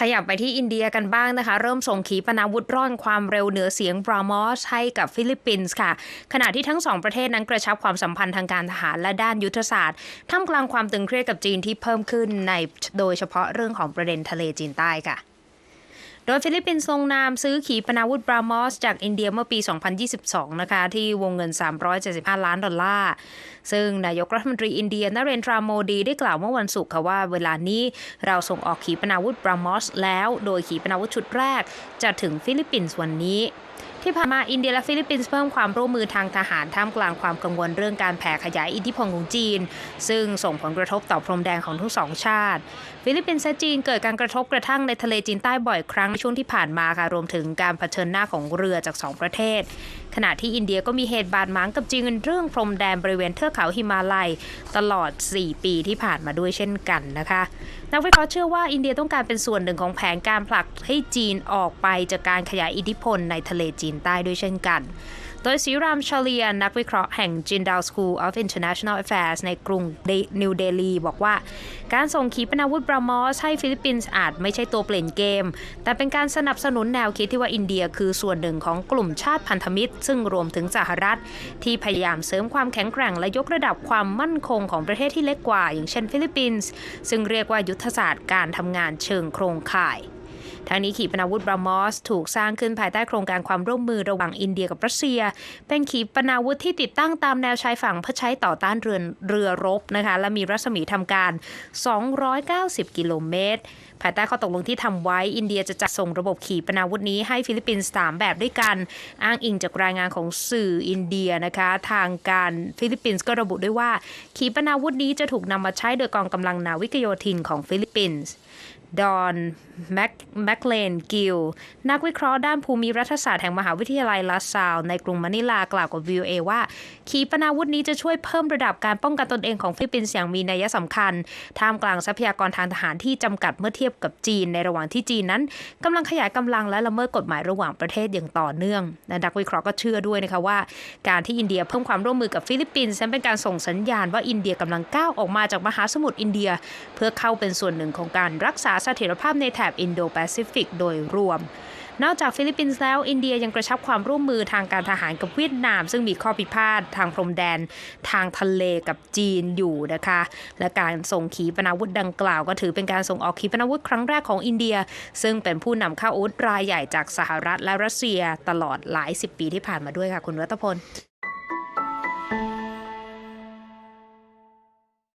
ขยับไปที่อินเดียกันบ้างนะคะ เริ่มส่งขีปนาวุธร่อนความเร็วเหนือเสียงบรามอสให้กับฟิลิปปินส์ค่ะ ขณะที่ทั้งสองประเทศนั้นกระชับความสัมพันธ์ทางการทหารและด้านยุทธศาสตร์ท่ามกลางความตึงเครียดกับจีนที่เพิ่มขึ้นในโดยเฉพาะเรื่องของประเด็นทะเลจีนใต้ค่ะ โดยฟิลิปปินส์ลงนามซื้อขีปนาวุธบรามอสจากอินเดียเมื่อปี 2022 นะคะ ที่วงเงิน 375 ล้านดอลลาร์ ซึ่งนายกรัฐมนตรีอินเดียนเรนทราโมดีได้กล่าวเมื่อวันศุกร์ค่ะว่าเวลานี้เราส่งออกขีปนาวุธบรามอสแล้ว โดยขีปนาวุธชุดแรกจะถึงฟิลิปปินส์วันนี้ ที่ผ่านมาอินเดียและฟิลิปปินส์เพิ่มความร่วมมือทางทหารท่ามกลางความกังวลเรื่องการแผ่ขยายอิทธิพลของจีน ซึ่งส่งผลกระทบต่อพรมแดงของทั้งสองชาติ ฟิลิปปินส์และจีนเกิดการกระทบกระทั่งในทะเลจีนใต้บ่อยครั้งในช่วงที่ผ่านมาค่ะรวมถึงการเผชิญหน้าของเรือจากสองประเทศ ขณะที่อินเดียก็มีเหตุบาดหมางกับจีนเรื่องพรมแดนบริเวณเทือกเขาหิมาลัย ตลอด 4 ปีที่ผ่านมาด้วยเช่นกันนะคะนักวิเคราะห์เชื่อว่าอินเดียต้องการเป็นส่วนหนึ่งของแผนการผลักให้จีนออกไปจากการขยายอิทธิพลในทะเลจีนใต้ด้วยเช่นกัน โดยซีรามชาเลียนักวิเคราะห์แห่ง Jindal School of International Affairs ในกรุงนิวเดลีบอกว่า การส่งขีปนาวุธบรามอสให้ฟิลิปปินส์อาจไม่ใช่ตัวเปลี่ยนเกม แต่เป็นการสนับสนุนแนวคิดที่ว่าอินเดียคือส่วนหนึ่งของกลุ่มชาติพันธมิตร ซึ่งรวมถึงสหรัฐ ที่พยายามเสริมความแข็งแกร่งและยกระดับความมั่นคงของประเทศที่เล็กกว่า อย่างเช่นฟิลิปปินส์ซึ่งเรียกว่ายุทธศาสตร์การทำงานเชิงโครงข่าย ทางนี้ขีปนาวุธบรามอสถูกสร้างขึ้นภายใต้โครงการความร่วมมือระหว่างอินเดียกับรัสเซีย เป็นขีปนาวุธที่ติดตั้งตามแนวชายฝั่งเพื่อใช้ต่อต้านเรือเรือรบนะคะและมีรัศมีทำการ 290 กิโลเมตรภายใต้ข้อตกลงที่ทำไว้อินเดียจะจัดส่งระบบขีปนาวุธนี้ให้ฟิลิปปินส์สามแบบด้วยกัน อ้างอิงจากรายงานของสื่ออินเดียนะคะทางการฟิลิปปินส์ก็ระบุด้วยว่า ขีปนาวุธนี้จะถูกนำมาใช้โดยกองกำลังนาวิกโยธินของฟิลิปปินส์ ดอนแมคแมคเลนกิลนักวิเคราะห์ด้านภูมิรัฐศาสตร์แห่งมหาวิทยาลัยลาซาวในกรุงมะนิลากล่าวกับ VOA ว่า ขีปนาวุธนี้จะช่วยเพิ่มระดับการป้องกันตนเองของฟิลิปปินส์อย่างมีนัยสำคัญ ท่ามกลางทรัพยากรทางทหารที่จำกัดเมื่อเทียบกับจีนในระหว่างที่จีนนั้นกำลังขยายกำลังและละเมิดกฎหมายระหว่างประเทศอย่างต่อเนื่องนักวิเคราะห์ก็เชื่อด้วยนะคะว่า การที่อินเดียเพิ่มความร่วมมือกับฟิลิปปินส์นั้นเป็นการส่งสัญญาณว่าอินเดียกำลังก้าวออกมาจากมหาสมุทรอินเดีย เพื่อเข้าเป็นส่วนหนึ่งของการรักษาเสถียรภาพในแถบอินโดแปซิฟิกโดยรวม นอกจากฟิลิปปินส์แล้ว อินเดียยังกระชับความร่วมมือทางการทหารกับเวียดนาม ซึ่งมีข้อพิพาททางพรมแดนทางทะเลกับจีนอยู่นะคะ และการส่งขีปนาวุธดังกล่าว ก็ถือเป็นการส่งออกขีปนาวุธครั้งแรกของอินเดีย ซึ่งเป็นผู้นำเข้าอาวุธรายใหญ่จากสหรัฐและรัสเซียตลอดหลายสิบปีที่ผ่านมาด้วยค่ะคุณรัตพล